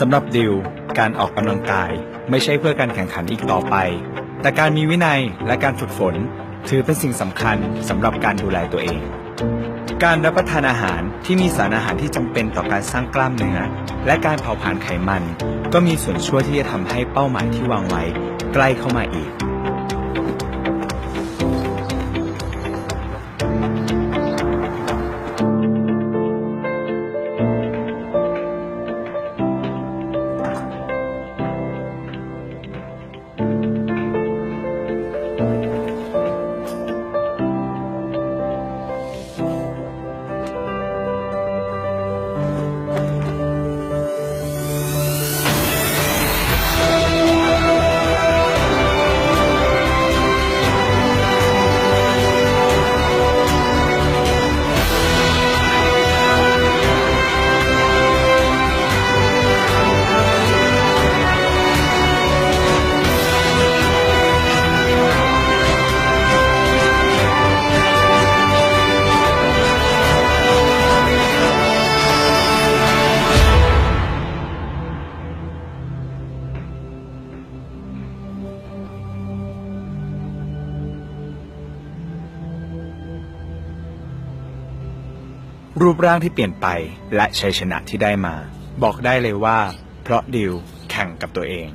สำหรับดิว การออกกำลังกายไม่ใช่เพื่อการแข่งขันอีกต่อไป แต่การมีวินัยและการฝึกฝน ถือเป็นสิ่งสำคัญสำหรับการดูแลตัวเอง การรับประทานอาหารที่มีสารอาหารที่จำเป็นต่อการสร้างกล้ามเนื้อและการเผาผลาญไขมัน ก็มีส่วนช่วยที่จะทำให้เป้าหมายที่วางไว้ใกล้เข้ามาอีก รูปร่างที่เปลี่ยนไปและชัยชนะที่ได้มา บอกได้เลยว่า เพราะดิวแข่งกับตัวเอง